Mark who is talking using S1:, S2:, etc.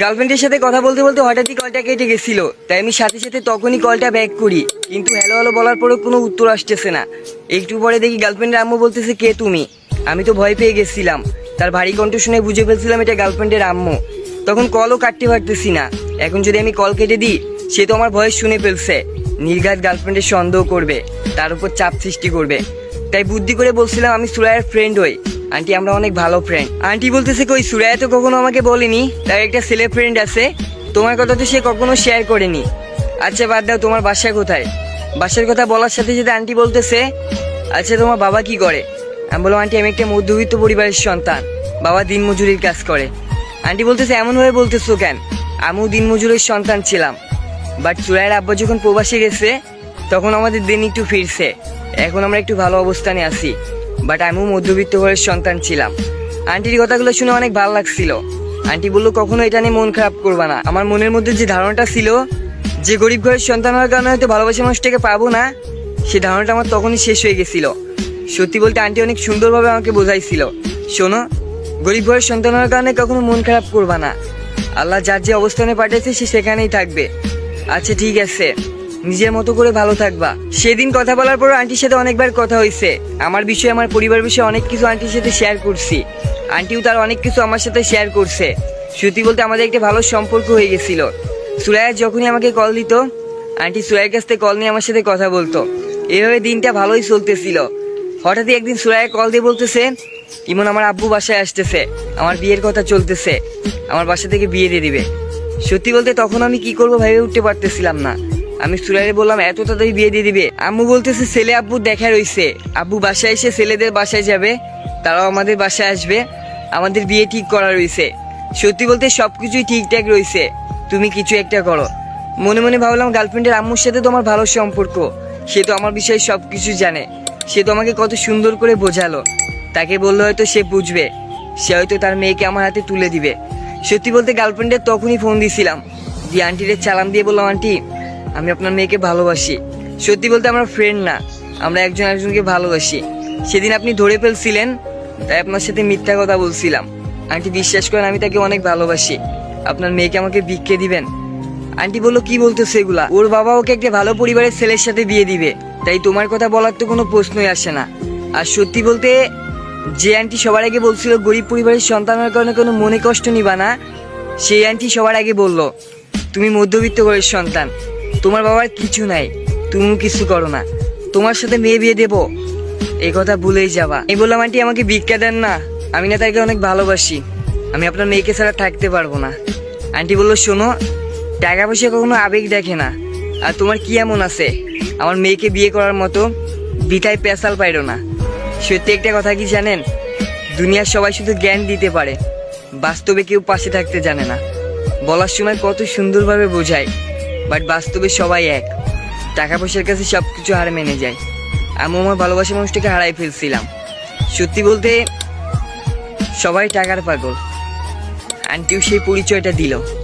S1: গার্লফ্রেন্ডের সাথে কথা বলতে বলতে হঠাৎই কলটা কেটে গেছিল। তাই আমি সাথে সাথে তখনই কলটা ব্যাক করি। কিন্তু হ্যালো হ্যালো বলার পরেও কোনো উত্তর আসতেছে না। একটু পরে দেখি গার্লফ্রেন্ডের আম্মু বলতেছে, কে তুমি? আমি তো ভয় পেয়ে গেছিলাম। তার ভারী কণ্ঠ শুনে বুঝে ফেলছিলাম এটা গার্লফ্রেন্ডের আম্মু। তখন কলও কাটতে পারতেছি না। এখন যদি আমি কল কেটে দিই, সে তো আমার ভয়েস শুনে ফেলছে। নির্ঘাত গার্লফ্রেন্ডের সন্দেহ করবে, তার উপর চাপ সৃষ্টি করবে। তাই বুদ্ধি করে বলছিলাম, আমি সুরায়ের ফ্রেন্ড হই। আন্টি আমরা অনেক ভালো ফ্রেন্ড আন্টি বলতেছে কই সুরায়া তো কখনো আমাকে বলেনি, তার একটা ছেলে ফ্রেন্ড আছে, তোমার কথা তো সে কখনো শেয়ার করেনি। আচ্ছা বাদ দাও, তোমার বাসা কোথায়? বাসার কথা বলার সাথে সাথে আন্টি বলতেছে আচ্ছা তোমার বাবা কি করে? আমি বললাম আন্টি আমি একটা মধ্যবিত্ত পরিবারের সন্তান, বাবা দিনমজুরির কাজ করে। আন্টি বলতেছে এমনভাবে বলতেছো কেন? আমিও দিনমজুরের সন্তান ছিলাম। বাট সুরায়ের আব্বা যখন প্রবাসে গেছে, তখন আমাদের দিন একটু ফিরছে। এখন আমরা একটু ভালো অবস্থানে আছি। বাট আমিও মধ্যবিত্ত ঘরের সন্তান ছিলাম। আন্টির কথাগুলো শুনে অনেক ভালো লাগছিল। আন্টি বলল, কখনো এটা নিয়ে মন খারাপ করবা না। আমার মনের মধ্যে যে ধারণাটা ছিল যে গরিব ঘরের সন্তান হওয়ার কারণে হয়তো ভালোবাসা মানুষটাকে পাবো না, সে ধারণাটা আমার তখনই শেষ হয়ে গেছিল। সত্যি বলতে আন্টি অনেক সুন্দরভাবে আমাকে বোঝাইছিল। শোনো, গরিব ঘরের সন্তান হওয়ার কারণে কখনো মন খারাপ করবা না। আল্লাহ যার যে অবস্থানে পাঠিয়েছে, সে সেখানেই থাকবে। আচ্ছা ঠিক আছে। নিজের মতো করে ভালো থাকবা। সেদিন কথা বলার পর আন্টির সাথে অনেকবার কথা হয়েছে। আমার বিষয়ে, আমার পরিবার বিষয়ে অনেক কিছু আন্টির সাথে শেয়ার করছি। আন্টিও তার অনেক কিছু আমার সাথে শেয়ার করছে। সত্যি বলতে আমাদের একটা ভালো সম্পর্ক হয়ে গেছিল। সুরায়া যখনই আমাকে কল দিত, আন্টি সুরায়ের কাছ থেকে কল নিয়ে আমার সাথে কথা বলতো। এভাবে দিনটা ভালোই চলতেছিল। হঠাৎই একদিন সুরায়া কল দিয়ে বলতেছে, ইমন আমার আব্বু বাসায় আসতেছে। আমার বিয়ের কথা চলতেছে। আমার বাসা থেকে বিয়ে দিয়ে দিবে। সত্যি বলতে তখন আমি কি করব ভেবে উঠতে পারতেছিলাম না। আমি সুরাইরে বললাম, এত তাড়াতাড়ি বিয়ে দিয়ে দিবে? আম্মু বলতেছে, ছেলে আব্বু দেখা রইছে। আব্বু বাসায় এসে ছেলেদের বাসায় যাবে, তারাও আমাদের বাসায় আসবে। আমাদের বিয়ে ঠিক করা রইছে। সত্যি বলতে সব কিছুই ঠিকঠাক রয়েছে তুমি কিছু একটা করো। মনে মনে ভাবলাম, গার্লফ্রেন্ডের আম্মুর সাথে তোমার ভালো সম্পর্ক। সে তো আমার বিষয়ে সব কিছু জানে। সে তো আমাকে কত সুন্দর করে বোঝালো। তাকে বললে হয়তো সে বুঝবে। সে হয়তো তার মেয়েকে আমার হাতে তুলে দিবে। সত্যি বলতে গার্লফ্রেন্ডের তখনই ফোন দিছিলাম। দিয়ে আন্টিরে চালান দিয়ে বললাম, আন্টি আমি আপনার মেয়েকে ভালোবাসি। সত্যি বলতে আমরা ফ্রেন্ড না। আমরা একজন একজনকে ভালোবাসি। সেদিন আপনি ধরে ফেলছিলেন, তাই আপনার সাথে মিথ্যা কথা বলছিলাম। আন্টি বিশ্বাস করেন, আমি তাকে অনেক ভালোবাসি। আপনার মেয়েকে আমাকে বিক্কে দিবেন। আন্টি বলল, কি বলতেছে এগুলা? ওর বাবা ওকে একটা ভালো পরিবারের ছেলের সাথে বিয়ে দিবে। তাই তোমার কথা বলার তো কোনো প্রশ্নই আসে না। আর সত্যি বলতে, যে আন্টি সবার আগে বলছিল, গরিব পরিবারের সন্তানের কারণে কোনো মনে কষ্ট নিবা না, সেই আন্টি সবার আগে বলল, তুমি মধ্যবিত্ত ঘরের সন্তান। তোমার বাবার কিছু নাই। তুমি কিছু করো না। তোমার সাথে মেয়ে বিয়ে দেবো। এই কথা ভুলেই যাবা। এই বললাম, আন্টি, আমাকে ভিক্ষা দেন না। আমি না তাকে অনেক ভালোবাসি। আমি আপনার মেয়েকে ছাড়া থাকতে পারব না। আন্টি বলল, শোনো টাকা পয়সা কখনো আবেগ দেখে না। আর তোমার কি এমন আছে? আমার মেয়েকে বিয়ে করার মতো বিথায় পেশাল পাইরো না। সত্যি একটা কথা কি জানেন? দুনিয়ার সবাই শুধু জ্ঞান দিতে পারে। বাস্তবে কেউ পাশে থাকতে জানে না। বলার সময় কত সুন্দরভাবে বোঝায়। বাট বাস্তবে সবাই এক। টাকা পয়সার কাছে সব কিছু হার মেনে যায়। আমি আমার ভালোবাসা মানুষটাকে হারাই ফেলছিলাম। সত্যি বলতে, সবাই টাকার পাগল। আন্টিও সেই পরিচয়টা দিল।